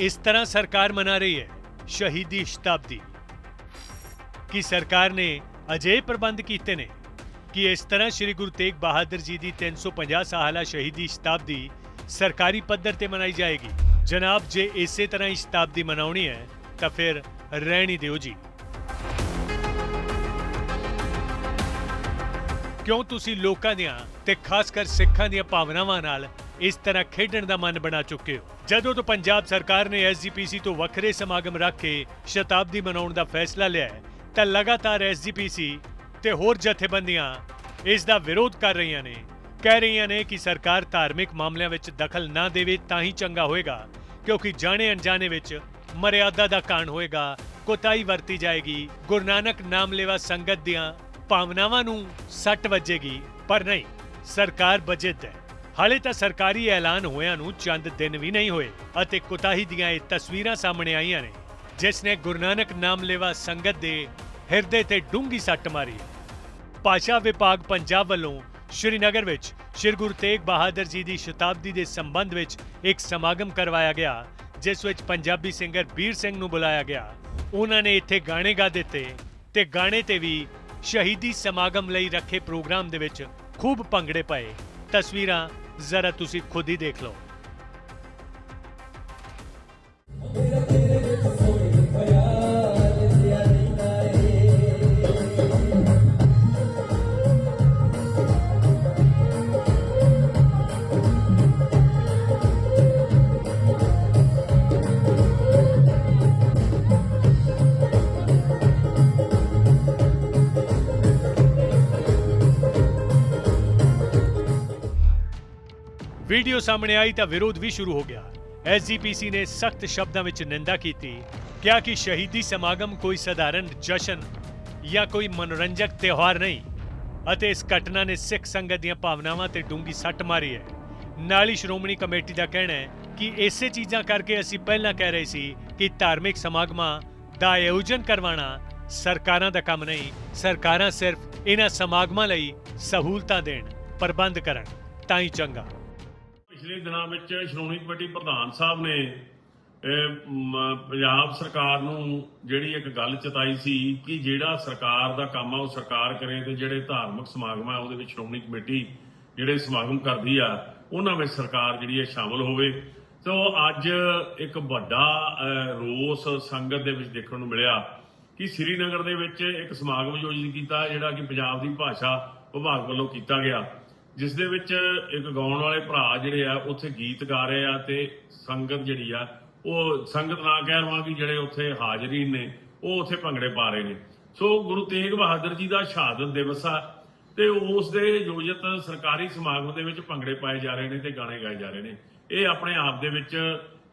ਇਸ ਤਰ੍ਹਾਂ ਸਰਕਾਰ ਮਨਾ ਰਹੀ ਹੈ, ਸ਼ਹੀਦੀ ਸ਼ਤਾਬਦੀ। ਕਿ ਸਰਕਾਰ ਨੇ ਅਜੇ ਪ੍ਰਬੰਧ ਕੀਤੇ ਨੇ ਕਿ ਇਸ ਤਰ੍ਹਾਂ ਸ੍ਰੀ ਗੁਰੂ ਤੇਗ ਬਹਾਦਰ ਜੀ ਦੀ 350 ਸਾਲਾ ਸ਼ਹੀਦੀ ਸ਼ਤਾਬਦੀ ਸਰਕਾਰੀ ਪੱਧਰ ਤੇ ਮਨਾਈ ਜਾਏਗੀ? ਜਨਾਬ, ਜੇ ਇਸੇ ਤਰ੍ਹਾਂ ਹੀ ਸ਼ਤਾਬਦੀ ਮਨਾਉਣੀ ਹੈ, ਤਾਂ ਫਿਰ ਰਹਿਣੀ ਦਿਓ ਜੀ। ਕਿਉਂ ਤੁਸੀਂ ਲੋਕਾਂ ਦੀਆਂ ਤੇ ਖਾਸ ਕਰ ਸਿੱਖਾਂ ਦੀਆਂ ਭਾਵਨਾਵਾਂ ਨਾਲ ਇਸ ਤਰ੍ਹਾਂ ਖੇਡਣ ਦਾ ਮਨ ਬਣਾ ਚੁੱਕੇ ਹੋ। ਜਦੋਂ ਤੋਂ ਪੰਜਾਬ ਸਰਕਾਰ ਨੇ ਐਸਜੀਪੀਸੀ ਤੋਂ ਵੱਖਰੇ ਸਮਾਗਮ ਰੱਖ ਕੇ ਸ਼ਤਾਬਦੀ ਮਨਾਉਣ ਦਾ ਫੈਸਲਾ ਲਿਆ ਤਾਂ ਲਗਾਤਾਰ ਐਸਜੀਪੀਸੀ ਤੇ ਹੋਰ ਜਥੇਬੰਦੀਆਂ ਇਸ ਦਾ ਵਿਰੋਧ ਕਰ ਰਹੀਆਂ ਨੇ। ਕਹਿ ਰਹੀਆਂ ਨੇ ਕਿ ਸਰਕਾਰ ਧਾਰਮਿਕ ਮਾਮਲਿਆਂ ਵਿੱਚ ਦਖਲ ਨਾ ਦੇਵੇ ਤਾਂ ਹੀ ਚੰਗਾ ਹੋਏਗਾ, ਕਿਉਂਕਿ ਜਾਣੇ ਅਣਜਾਣੇ ਵਿੱਚ ਮਰਿਆਦਾ ਦਾ ਕਾਣ ਹੋਏਗਾ, ਕੋਤਾਈ ਵਰਤੀ ਜਾਏਗੀ, ਗੁਰੂ ਨਾਨਕ ਨਾਮ ਲੈਵਾ ਸੰਗਤ ਦੀਆਂ ਭਾਵਨਾਵਾਂ ਨੂੰ ਸੱਟ ਵੱਜੇਗੀ, ਪਰ ਨਹੀਂ, ਸਰਕਾਰ ਬਜਟ ਹੈ। ਹਾਲੇ ਤਾਂ ਸਰਕਾਰੀ ਐਲਾਨ ਹੋਇਆਂ ਨੂੰ ਚੰਦ ਦਿਨ ਵੀ ਨਹੀਂ ਹੋਏ ਅਤੇ ਕੁਤਾਹੀ ਦੀਆਂ ਇਹ ਤਸਵੀਰਾਂ ਸਾਹਮਣੇ ਆਈਆਂ ਨੇ, ਜਿਸ ਨੇ ਗੁਰੂ ਨਾਨਕ ਨਾਮ ਲੇਵਾ ਸੰਗਤ ਦੇ ਹਿਰਦੇ ਤੇ ਡੂੰਗੀ ਸੱਟ ਮਾਰੀ। ਭਾਸ਼ਾ ਵਿਭਾਗ ਪੰਜਾਬ ਵੱਲੋਂ ਸ਼੍ਰੀਨਗਰ ਵਿੱਚ ਸ਼੍ਰੀ ਗੁਰੂ ਤੇਗ ਬਹਾਦਰ ਜੀ ਦੀ ਸ਼ਤਾਬਦੀ ਦੇ ਸੰਬੰਧ ਵਿੱਚ ਇੱਕ ਸਮਾਗਮ ਕਰਵਾਇਆ ਗਿਆ, ਜਿਸ ਵਿੱਚ ਪੰਜਾਬੀ ਸਿੰਗਰ ਵੀਰ ਸਿੰਘ ਨੂੰ ਬੁਲਾਇਆ ਗਿਆ। ਉਹਨਾਂ ਨੇ ਇੱਥੇ ਗਾਣੇ ਗਾ ਦਿੱਤੇ ਤੇ ਗਾਣੇ ਤੇ ਵੀ ਸ਼ਹੀਦੀ ਸਮਾਗਮ ਲਈ ਰੱਖੇ ਪ੍ਰੋਗਰਾਮ ਦੇ ਵਿੱਚ ਖੂਬ ਭੰਗੜੇ ਪਏ। ਤਸਵੀਰਾਂ ਜ਼ਰਾ ਤੁਸੀਂ ਖੁਦ ਹੀ ਦੇਖ ਲਓ ਵੀਡੀਓ ਸਾਹਮਣੇ ਆਈ ਤਾਂ ਵਿਰੋਧ ਵੀ ਸ਼ੁਰੂ ਹੋ ਗਿਆ। ਐਸਜੀਪੀਸੀ ਨੇ ਸਖਤ ਸ਼ਬਦਾਂ ਵਿੱਚ ਨਿੰਦਾ ਕੀਤੀ, ਕਿਹਾ ਕਿ ਸ਼ਹੀਦੀ ਸਮਾਗਮ ਕੋਈ ਸਧਾਰਨ ਜਸ਼ਨ ਜਾਂ ਕੋਈ ਮਨੋਰੰਜਕ ਤਿਉਹਾਰ ਨਹੀਂ ਅਤੇ ਇਸ ਘਟਨਾ ਨੇ ਸਿੱਖ ਸੰਗਤ ਦੀਆਂ ਭਾਵਨਾਵਾਂ ਤੇ ਡੂੰਗੀ ਸੱਟ ਮਾਰੀ ਹੈ। ਨਾਲ ਹੀ ਸ਼੍ਰੋਮਣੀ ਕਮੇਟੀ ਦਾ ਕਹਿਣਾ ਹੈ ਕਿ ਇਸੇ ਚੀਜ਼ਾਂ ਕਰਕੇ ਅਸੀਂ ਪਹਿਲਾਂ ਕਹਿ ਰਹੇ ਸੀ ਕਿ ਧਾਰਮਿਕ ਸਮਾਗਮਾਂ ਦਾ ਆਯੋਜਨ ਕਰਵਾਉਣਾ ਸਰਕਾਰਾਂ ਦਾ ਕੰਮ ਨਹੀਂ, ਸਰਕਾਰਾਂ ਸਿਰਫ ਇਹਨਾਂ ਸਮਾਗਮਾਂ ਲਈ ਸਹੂਲਤਾਂ ਦੇਣ, ਪ੍ਰਬੰਧ ਕਰਨ ਤਾਂ ਹੀ ਚੰਗਾ। ਪਿਛਲੇ ਦਿਨਾਂ ਵਿੱਚ ਸ਼੍ਰੋਮਣੀ ਕਮੇਟੀ ਪ੍ਰਧਾਨ ਸਾਹਿਬ ਨੇ ਪੰਜਾਬ ਸਰਕਾਰ ਨੂੰ ਜਿਹੜੀ ਇੱਕ ਗੱਲ ਚਤਾਈ ਸੀ ਕਿ ਜਿਹੜਾ ਸਰਕਾਰ ਦਾ ਕੰਮ ਆ ਉਹ ਸਰਕਾਰ ਕਰੇ ਤੇ ਜਿਹੜੇ ਧਾਰਮਿਕ ਸਮਾਗਮ ਆ ਉਹਦੇ ਵਿੱਚ ਸ਼੍ਰੋਮਣੀ ਕਮੇਟੀ ਜਿਹੜੇ ਸਮਾਗਮ ਕਰਦੀ ਆ, ਉਹਨਾਂ ਵਿੱਚ ਸਰਕਾਰ ਜਿਹੜੀ ਹੈ ਸ਼ਾਮਲ ਹੋਵੇ। ਸੋ ਅੱਜ ਇੱਕ ਵੱਡਾ ਰੋਸ ਸੰਗਤ ਦੇ ਵਿੱਚ ਦੇਖਣ ਨੂੰ ਮਿਲਿਆ ਕਿ ਸ੍ਰੀਨਗਰ ਦੇ ਵਿੱਚ ਇੱਕ ਸਮਾਗਮ ਆਯੋਜਿਤ ਕੀਤਾ, ਜਿਹੜਾ ਕਿ ਪੰਜਾਬ ਦੀ ਭਾਸ਼ਾ ਵਿਭਾਗ ਵੱਲੋਂ ਕੀਤਾ ਗਿਆ। ਜਿਸ ਦੇ ਵਿੱਚ ਇੱਕ ਗਾਉਣ ਵਾਲੇ ਭਰਾ ਜਿਹੜੇ ਆ, ਉੱਥੇ ਗੀਤ ਗਾ ਰਹੇ ਆ ਤੇ ਸੰਗਤ ਜਿਹੜੀ ਆ, ਉਹ ਸੰਗਤ ਨਾ ਕਹਿ ਰਵਾਂ ਕਿ ਜਿਹੜੇ ਉੱਥੇ ਹਾਜ਼ਰੀ ਨੇ, ਉਹ ਉੱਥੇ ਭੰਗੜੇ ਪਾ ਰਹੇ ਨੇ। ਸੋ ਗੁਰੂ ਤੇਗ ਬਹਾਦਰ ਜੀ ਦਾ ਸ਼ਹਾਦਤ ਦਿਵਸ ਆ ਤੇ ਉਸ ਦੇ ਯੋਜਿਤ ਸਰਕਾਰੀ ਸਮਾਗਮ ਦੇ ਵਿੱਚ ਭੰਗੜੇ ਪਾਏ ਜਾ ਰਹੇ ਨੇ ਤੇ ਗਾਣੇ ਗਾਏ ਜਾ ਰਹੇ ਨੇ। ਇਹ ਆਪਣੇ ਆਪ ਦੇ ਵਿੱਚ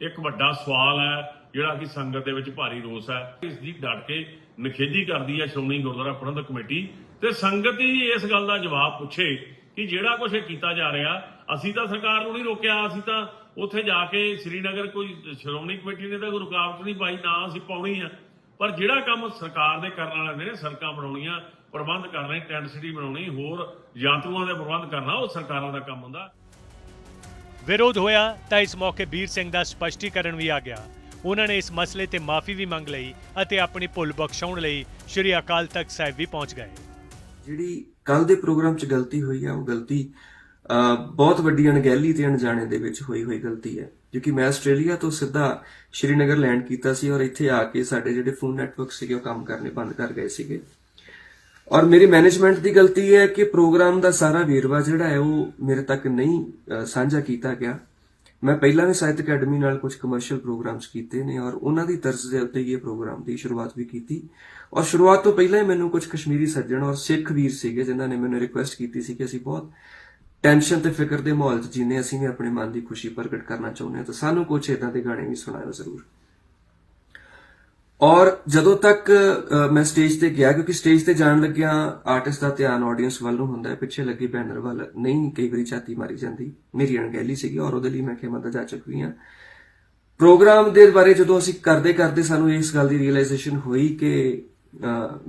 ਇੱਕ ਵੱਡਾ ਸਵਾਲ ਹੈ, ਜਿਹੜਾ ਕਿ ਸੰਗਤ ਦੇ ਵਿੱਚ ਭਾਰੀ ਰੋਸ ਹੈ। ਇਸ ਦੀ ਡਟ ਕੇ ਨਿਖੇਧੀ ਕਰਦੀ ਹੈ ਸ਼੍ਰੋਮਣੀ ਗੁਰਦੁਆਰਾ ਪ੍ਰਬੰਧਕ ਕਮੇਟੀ ਤੇ ਸੰਗਤ ਹੀ ਇਸ ਗੱਲ ਦਾ ਜਵਾਬ ਪੁੱਛੇ ਕਿ ਜਿਹੜਾ ਕੁਝ ਕੀਤਾ ਜਾ ਰਿਹਾ, ਅਸੀਂ ਤਾਂ ਸਰਕਾਰ ਨੂੰ ਨਹੀਂ ਰੋਕਿਆ, ਅਸੀਂ ਤਾਂ ਉੱਥੇ ਜਾ ਕੇ ਸ੍ਰੀਨਗਰ ਕੋਈ ਸ਼੍ਰੋਮਣੀ ਕਮੇਟੀ ਨੇ ਤਾਂ ਕੋਈ ਰੁਕਾਵਟ ਨਹੀਂ ਪਾਈ, ਨਾ ਅਸੀਂ ਪਾਉਣੀ ਆ। ਪਰ ਜਿਹੜਾ ਕੰਮ ਸਰਕਾਰ ਦੇ ਕਰਨ ਵਾਲੇ ਨੇ ਸੜਕਾਂ ਬਣਾਉਣੀਆਂ, ਪ੍ਰਬੰਧ ਕਰਨੇ, ਟੈਂਟ ਸਿਟੀ ਬਣਾਉਣੀ, ਹੋਰ ਯਾਤਰੂਆਂ ਦੇ ਪ੍ਰਬੰਧ ਕਰਨਾ, ਉਹ ਸਰਕਾਰਾਂ ਦਾ ਕੰਮ ਹੁੰਦਾ। ਵਿਰੋਧ ਹੋਇਆ ਤਾਂ ਇਸ ਮੌਕੇ ਵੀਰ ਸਿੰਘ ਦਾ ਸਪਸ਼ਟੀਕਰਨ ਵੀ ਆ ਗਿਆ। ਉਹਨਾਂ ਨੇ ਇਸ ਮਸਲੇ ਤੇ ਮਾਫੀ ਵੀ ਮੰਗ ਲਈ ਅਤੇ ਆਪਣੀ ਭੁੱਲ ਬਖਸ਼ਾਉਣ ਲਈ ਸ਼੍ਰੀ ਅਕਾਲ ਤਖਤ ਸਾਹਿਬ ਵੀ ਪਹੁੰਚ ਗਏ। ਜਿਹੜੀ ਕੱਲ ਦੇ ਪ੍ਰੋਗਰਾਮ 'ਚ ਗਲਤੀ ਹੋਈ ਆ, ਉਹ ਗਲਤੀ ਬਹੁਤ ਵੱਡੀ ਅਣਗਹਿਲੀ ਤੇ ਅਣਜਾਣੇ ਦੇ ਵਿੱਚ ਹੋਈ ਹੋਈ ਗਲਤੀ ਹੈ ਕਿਉਂਕਿ ਮੈਂ ਆਸਟ੍ਰੇਲੀਆ ਤੋਂ ਸਿੱਧਾ ਸ਼੍ਰੀਨਗਰ ਲੈਂਡ ਕੀਤਾ ਸੀ ਔਰ ਇੱਥੇ ਆ ਕੇ ਸਾਡੇ ਜਿਹੜੇ ਫੋਨ ਨੈਟਵਰਕ ਸੀਗੇ, ਉਹ ਕੰਮ ਕਰਨੇ ਬੰਦ ਕਰ ਗਏ ਸੀਗੇ। ਔਰ ਮੇਰੀ ਮੈਨੇਜਮੈਂਟ ਦੀ ਗਲਤੀ ਹੈ ਕਿ ਪ੍ਰੋਗਰਾਮ ਦਾ ਸਾਰਾ ਵੇਰਵਾ ਜਿਹੜਾ ਹੈ, ਉਹ ਮੇਰੇ ਤੱਕ ਨਹੀਂ ਸਾਂਝਾ ਕੀਤਾ ਗਿਆ। ਮੈਂ ਪਹਿਲਾਂ ਵੀ ਸਾਹਿਤ ਅਕੈਡਮੀ ਨਾਲ ਕੁਝ ਕਮਰਸ਼ੀਅਲ ਪ੍ਰੋਗਰਾਮਸ ਕੀਤੇ ਨੇ ਔਰ ਉਹਨਾਂ ਦੀ ਤਰਜ਼ ਦੇ ਉੱਤੇ ਹੀ ਇਹ ਪ੍ਰੋਗਰਾਮ ਦੀ ਸ਼ੁਰੂਆਤ ਵੀ ਕੀਤੀ। ਔਰ ਸ਼ੁਰੂਆਤ ਤੋਂ ਪਹਿਲਾਂ ਹੀ ਮੈਨੂੰ ਕੁਝ ਕਸ਼ਮੀਰੀ ਸੱਜਣ ਔਰ ਸਿੱਖ ਵੀਰ ਸੀਗੇ ਜਿਨ੍ਹਾਂ ਨੇ ਮੈਨੂੰ ਰਿਕੁਐਸਟ ਕੀਤੀ ਸੀ ਕਿ ਅਸੀਂ ਬਹੁਤ ਟੈਨਸ਼ਨ ਤੇ ਫਿਕਰ ਦੇ ਮਾਹੌਲ 'ਚ ਜੀਨੇ ਅਸੀਂ ਵੀ ਆਪਣੇ ਮਨ ਦੀ ਖੁਸ਼ੀ ਪ੍ਰਗਟ ਕਰਨਾ ਚਾਹੁੰਦੇ ਹਾਂ। ਤਾਂ ਸਾਨੂੰ ਕੁਝ ਇਦਾਂ ਦੇ ਗਾਣੇ ਵੀ ਸੁਣਾਇਓ ਜ਼ਰੂਰ। ਔਰ ਜਦੋਂ ਤੱਕ ਮੈਂ ਸਟੇਜ ਤੇ ਗਿਆ, ਕਿਉਂਕਿ ਸਟੇਜ ਤੇ ਜਾਣ ਲੱਗਿਆ ਆਰਟਿਸਟ ਦਾ ਧਿਆਨ ਆਡੀਅנס ਵੱਲ ਨੂੰ ਹੁੰਦਾ ਹੈ, ਪਿੱਛੇ ਲੱਗੀ ਬੈਨਰ ਵੱਲ। ਨਹੀਂ, ਕਈ ਵਾਰੀ ਛਾਤੀ ਮਾਰੀ ਜਾਂਦੀ, ਮੇਰੀ ਅਣਗਹਿਲੀ ਸੀਗੀ ਔਰ ਉਹਦੇ ਲਈ ਮੈਂ ਕਿਹਾ ਮੈਂ ਜਾ ਚੁੱਕੀ ਹਾਂ। ਪ੍ਰੋਗਰਾਮ ਦੇ ਬਾਰੇ ਜਦੋਂ ਅਸੀਂ ਕਰਦੇ ਕਰਦੇ ਸਾਨੂੰ ਇਸ ਗੱਲ ਦੀ ਰੀਅਲਾਈਜੇਸ਼ਨ ਹੋਈ ਕਿ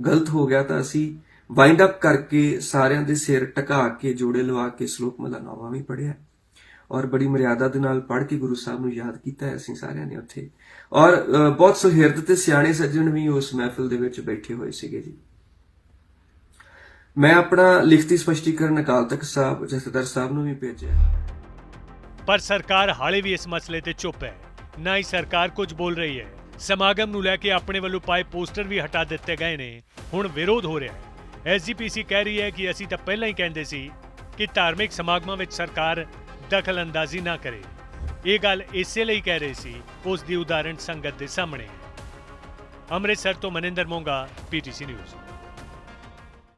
ਗਲਤ ਹੋ ਗਿਆ ਤਾਂ ਅਸੀਂ ਵਾਈਂਡ ਅਪ ਕਰਕੇ ਸਾਰਿਆਂ ਦੇ ਸਿਰ ਟਕਾ ਕੇ, ਜੋੜੇ ਲਵਾ ਕੇ, ਸ਼ਲੋਕ ਮਹਲਾ ਵੀ ਪੜਿਆ ਔਰ ਬੜੀ ਮਰਿਆਦਾ ਦੇ ਨਾਲ ਪੜ੍ਹ ਕੇ ਗੁਰੂ ਸਾਹਿਬ ਨੂੰ ਯਾਦ ਕੀਤਾ ਹੈ ਅਸੀਂ ਸਾਰਿਆਂ ਨੇ ਉੱਥੇ। ਔਰ ਬਹੁਤ ਸੁਹਿਰਦ ਤੇ ਸਿਆਣੇ ਸੱਜਣ ਵੀ ਉਸ ਮਹਿਫਿਲ ਦੇ ਵਿੱਚ ਬੈਠੇ ਹੋਏ ਸੀਗੇ ਜੀ। ਮੈਂ ਆਪਣਾ ਲਿਖਤੀ ਸਪਸ਼ਟੀਕਰਨ ਅਕਾਲ ਤਖਤ ਸਾਹਿਬ, ਜਥੇਦਾਰ ਸਾਹਿਬ ਨੂੰ ਵੀ ਭੇਜਿਆ। ਪਰ ਸਰਕਾਰ ਹਾਲੇ ਵੀ ਇਸ ਮਸਲੇ ਤੇ ਚੁੱਪ ਹੈ। ਨਾ ਹੀ ਸਰਕਾਰ ਕੁਝ ਬੋਲ ਰਹੀ ਹੈ। ਸਮਾਗਮ ਨੂੰ ਲੈ ਕੇ ਆਪਣੇ ਵੱਲੋਂ ਪਾਏ ਪੋਸਟਰ ਵੀ ਹਟਾ ਦਿੱਤੇ ਗਏ ਨੇ। ਹੁਣ ਵਿਰੋਧ ਹੋ ਰਿਹਾ ਹੈ। ਐਸਜੀਪੀਸੀ ਕਹਿ ਰਹੀ ਹੈ ਕਿ ਅਸੀਂ ਤਾਂ ਪਹਿਲਾਂ ਹੀ ਕਹਿੰਦੇ ਸੀ ਕਿ ਧਾਰਮਿਕ ਸਮਾਗਮਾਂ ਵਿੱਚ ਸਰਕਾਰ ਦਖਲਅੰਦਾਜ਼ੀ ਨਾ ਕਰੇ ਇਹ ਗੱਲ ਇਸੇ ਲਈ ਕਹਿ ਰਹੇ ਸੀ, ਉਸ ਦੀ ਉਦਾਹਰਣ ਸੰਗਤ ਦੇ ਸਾਹਮਣੇ ਹੈ। ਅੰਮ੍ਰਿਤਸਰ ਤੋਂ ਮਨਿੰਦਰ ਮੋਂਗਾ, ਪੀਟੀਸੀ ਨਿਊਜ਼